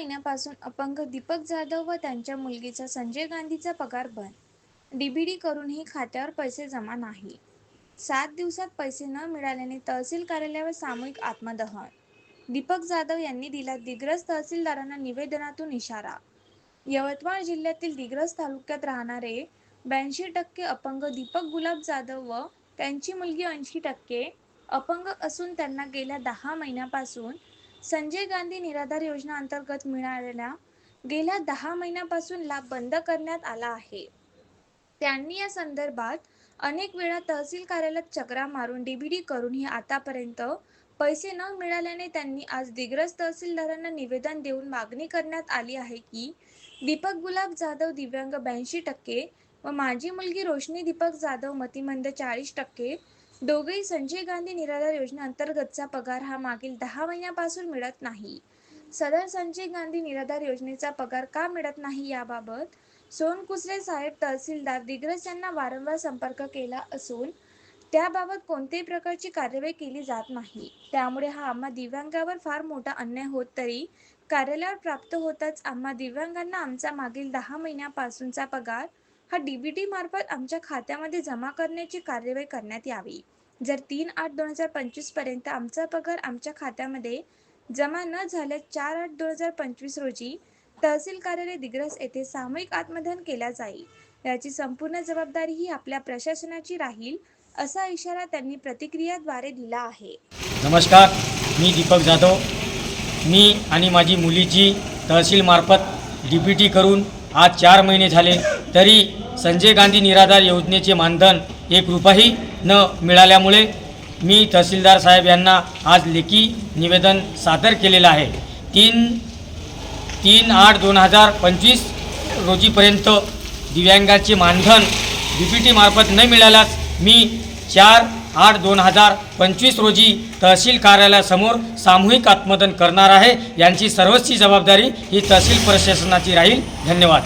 महिन्यापासून अपंग दीपक जाधव व त्यांच्या मुलगीचा संजय गांधीचा पगार बंद. डीबीडी करूनही खात्यावर पैसे जमा नाही. सात दिवसात पैसे न मिळाल्याने तहसील कार्यालयावर सामूहिक आत्मदहन. दीपक जाधव यांनी दिला दिग्रस तहसीलदारांना निवेदनातून इशारा. यवतमाळ जिल्ह्यातील दिग्रस तालुक्यात राहणारे ब्याऐंशी टक्के अपंग दीपक गुलाब जाधव व त्यांची मुलगी ऐंशी टक्के अपंग असून त्यांना गेल्या दहा महिन्यापासून संजय गांधी निराधार योजना अंतर्गत मिळालेल्या गेल्या दहा महिन्यापासून लाभ बंद करण्यात आला आहे. त्यांनी या संदर्भात अनेक वेळा तहसील कार्यालयात चक्रा मारून डीबीडी करूनही आतापर्यंत पैसे न मिळाल्याने त्यांनी आज दिग्रस तहसीलदारांना निवेदन देऊन मागणी करण्यात आली आहे की दीपक गुलाब जाधव दिव्यांग ब्याऐंशी टक्के व माझी मुलगी रोशनी दीपक जाधव मतिमंद चाळीस टक्के दोघेही संजय गांधी निराधार योजना अंतर्गतचा पगार हा मागील दहा महिन्यापासून मिळत नाही. सदर संजय गांधी निराधार योजनेचा पगार का मिळत नाही याबाबत सोनकुसरे साहेब तहसीलदार दिग्रस यांना वारंवार संपर्क केला असून त्याबाबत कोणत्याही प्रकारची कार्यवाही केली जात नाही. त्यामुळे हा आम्हा दिव्यांगावर फार मोठा अन्याय होत तरी कार्यालयावर प्राप्त होताच आम्हा दिव्यांगांना आमचा मागील दहा महिन्यापासूनचा पगार हा डीबीटी मार्फत आमच्या खात्यामध्ये जमा करण्याची कार्यवाही करण्यात यावी. जर तीन आठ दोन हजार पंचवीसपर्यंत आमचा पगार आमच्या खात्यामध्ये जमा न झाल्यास चार आठ दोन हजार पंचवीस रोजी तहसील कार्यालय दिग्रस येथे सामूहिक आत्मदहन केल्या जाईल. याची संपूर्ण जबाबदारी ही आपल्या प्रशासनाची राहील असा इशारा त्यांनी प्रतिक्रियाद्वारे दिला आहे. नमस्कार मी दीपक जाधव. मी आणि माझी मुलीची तहसीलमार्फत डी पी टी करून आज चार महिने झाले तरी संजय गांधी निराधार योजनेचे मानधन एक रुपयाही न मिळाल्यामुळे मी तहसीलदार साहेब यांना आज लेखी निवेदन सादर केलेलं आहे. तीन तीन आठ दोन हजार पंचवीस रोजीपर्यंत दिव्यांगाचे मानधन डी पी टीमार्फत न मिळाल्यास मी चार आठ दोन हजार पंचवीस रोजी तहसील कार्यालयासमोर सामूहिक आत्मदन करणार आहे. यांची सर्वस्वी जबाबदारी ही तहसील प्रशासनाची राहील. धन्यवाद.